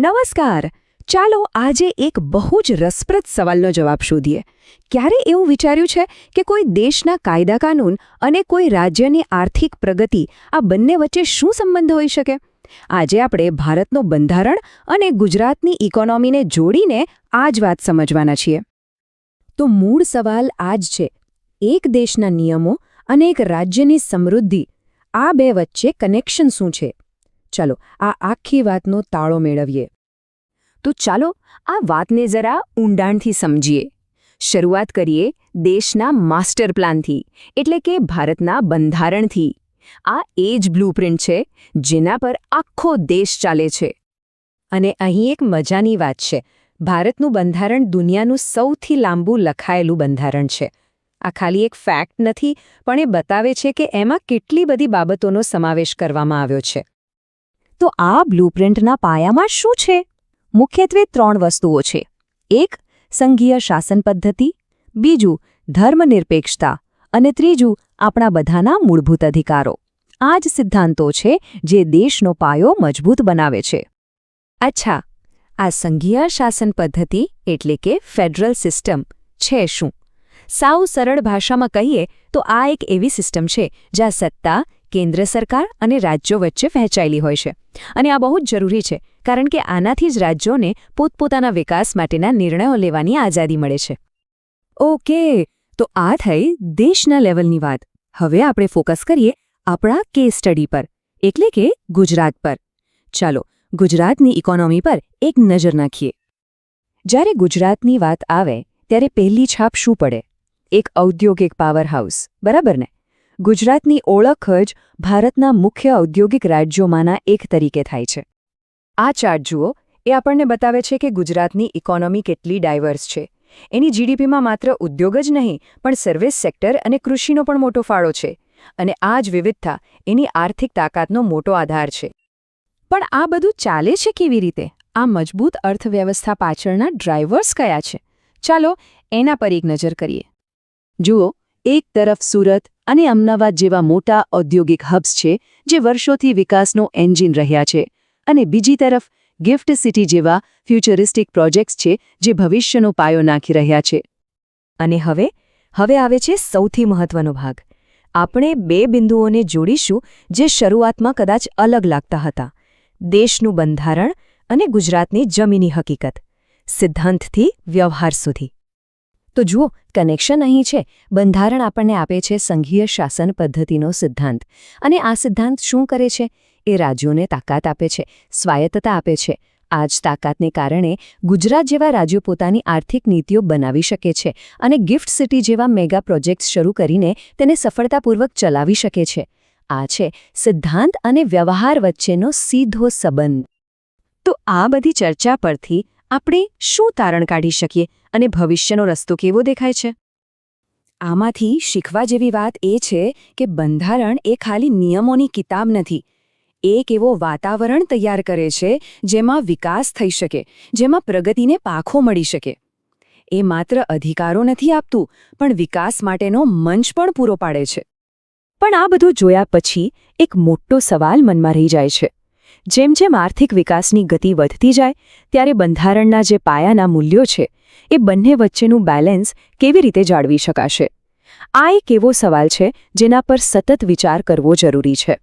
નમસ્કાર. ચાલો આજે એક બહુ જ રસપ્રદ સવાલનો જવાબ શોધીએ. ક્યારે એવું વિચાર્યું છે કે કોઈ દેશના કાયદા કાનૂન અને કોઈ રાજ્યની આર્થિક પ્રગતિ આ બંને વચ્ચે શું સંબંધ હોઈ શકે? આજે આપણે ભારતનું બંધારણ અને ગુજરાતની ઇકોનોમીને જોડીને આ જ વાત સમજવાના છીએ. તો મૂળ સવાલ આ જ છે. એક દેશના નિયમો અને એક રાજ્યની સમૃદ્ધિ, આ બે વચ્ચે કનેક્શન શું છે? ચાલો આ આખી વાતનો તાળો મેળવીએ. તો ચાલો આ વાતને જરા ઊંડાણથી સમજીએ. શરૂઆત કરીએ દેશના માસ્ટર પ્લાનથી, એટલે કે ભારતના બંધારણથી. આ એ જ બ્લૂપ્રિન્ટ છે જેના પર આખો દેશ ચાલે છે. અને અહીં એક મજાની વાત છે. ભારતનું બંધારણ દુનિયાનું સૌથી લાંબુ લખાયેલું બંધારણ છે. આ ખાલી એક ફેક્ટ નથી, પણ એ બતાવે છે કે એમાં કેટલી બધી બાબતોનો સમાવેશ કરવામાં આવ્યો છે. તો આ બ્લુપ્રિન્ટના પાયામાં શું છે? મુખ્યત્વે ત્રણ વસ્તુઓ છે. એક, સંઘીય શાસન પદ્ધતિ. બીજું, ધર્મનિરપેક્ષતા. અને ત્રીજું, આપણા બધાના મૂળભૂત અધિકારો. આ જ સિદ્ધાંતો છે જે દેશનો પાયો મજબૂત બનાવે છે. અચ્છા, આ સંઘીય શાસન પદ્ધતિ એટલે કે ફેડરલ સિસ્ટમ છે શું? સાવ સરળ ભાષામાં કહીએ તો આ એક એવી સિસ્ટમ છે જ્યાં સત્તા કેન્દ્ર સરકાર અને રાજ્યો વચ્ચે વહેંચાયેલી હોય છે. અને આ બહુ જ જરૂરી છે, કારણ કે આનાથી જ રાજ્યોને પોતપોતાના વિકાસ માટેના નિર્ણયો લેવાની આઝાદી મળે છે. ઓકે, તો આ થઈ દેશના લેવલની વાત. હવે આપણે ફોકસ કરીએ આપણા કેસ સ્ટડી પર, એટલે કે ગુજરાત પર. ચાલો, ગુજરાતની ઇકોનોમી પર એક નજર નાખીએ. જ્યારે ગુજરાતની વાત આવે, ત્યારે પહેલી છાપ શું પડે? એક ઔદ્યોગિક પાવરહાઉસ બરાબર ને? ગુજરાતની ઓળખ જ ભારતના મુખ્ય ઔદ્યોગિક રાજ્યોમાંના એક તરીકે થાય છે. આ ચાર્ટ જુઓ, એ આપણને બતાવે છે કે ગુજરાતની ઇકોનોમી કેટલી ડાયવર્સ છે. એની જીડીપીમાં માત્ર ઉદ્યોગ જ નહીં, પણ સર્વિસ સેક્ટર અને કૃષિનો પણ મોટો ફાળો છે. અને આ જ વિવિધતા એની આર્થિક તાકાતનો મોટો આધાર છે. પણ આ બધું ચાલે છે કેવી રીતે? આ મજબૂત અર્થવ્યવસ્થા પાછળના ડ્રાઈવર્સ કયા છે? ચાલો એના પર એક નજર કરીએ. જુઓ એક તરફ સુરત અને અમદાવાદ જેવા મોટા ઔદ્યોગિક હબ્સ છે, જે વર્ષોથી વિકાસનો એન્જિન રહ્યા છે, અને બીજી તરફ ગિફ્ટ સિટી જેવા ફ્યુચરિસ્ટિક પ્રોજેક્ટ્સ છે, જે ભવિષ્યનો પાયો નાખી રહ્યા છે. અને હવે હવે આવે છે સૌથી મહત્વનો ભાગ. આપણે બે બિંદુઓને જોડીશું, જે શરૂઆતમાં કદાચ અલગ લાગતા હતા. દેશનું બંધારણ અને ગુજરાતની જમીની હકીકત. સિદ્ધાંતથી વ્યવહાર સુધી. તો જુઓ કનેક્શન અહીં છે. બંધારણ આપણને આપે છે સંઘીય શાસન પદ્ધતિનો સિદ્ધાંત. અને આ સિદ્ધાંત શું કરે છે? એ રાજ્યોને તાકાત આપે છે, સ્વાયત્તતા આપે છે. આ જ તાકાતને કારણે ગુજરાત જેવા રાજ્યો પોતાની આર્થિક નીતિઓ બનાવી શકે છે અને ગિફ્ટ સિટી જેવા મેગા પ્રોજેક્ટ્સ શરૂ કરીને તેને સફળતાપૂર્વક ચલાવી શકે છે. આ છે સિદ્ધાંત અને વ્યવહાર વચ્ચેનો સીધો સંબંધ. તો આ બધી ચર્ચા પરથી આપણે શું તારણ કાઢી શકીએ? અને ભવિષ્યનો રસ્તો કેવો દેખાય છે? આમાંથી શીખવા જેવી વાત એ છે કે બંધારણ એ ખાલી નિયમોની કિતાબ નથી. એક એવો વાતાવરણ તૈયાર કરે છે જેમાં વિકાસ થઈ શકે, જેમાં પ્રગતિને પાખો મળી શકે. એ માત્ર અધિકારો નથી આપતું, પણ વિકાસ માટેનો મંચ પણ પૂરો પાડે છે. પણ આ બધું જોયા પછી એક મોટો સવાલ મનમાં રહી જાય છે. જેમ જેમ આર્થિક વિકાસની ગતિ વધતી જાય, ત્યારે બંધારણના જે પાયાના મૂલ્યો છે એ બંને વચ્ચેનું બેલેન્સ કેવી રીતે જાળવી શકાશે? આ એક એવો સવાલ છે જેના પર સતત વિચાર કરવો જરૂરી છે.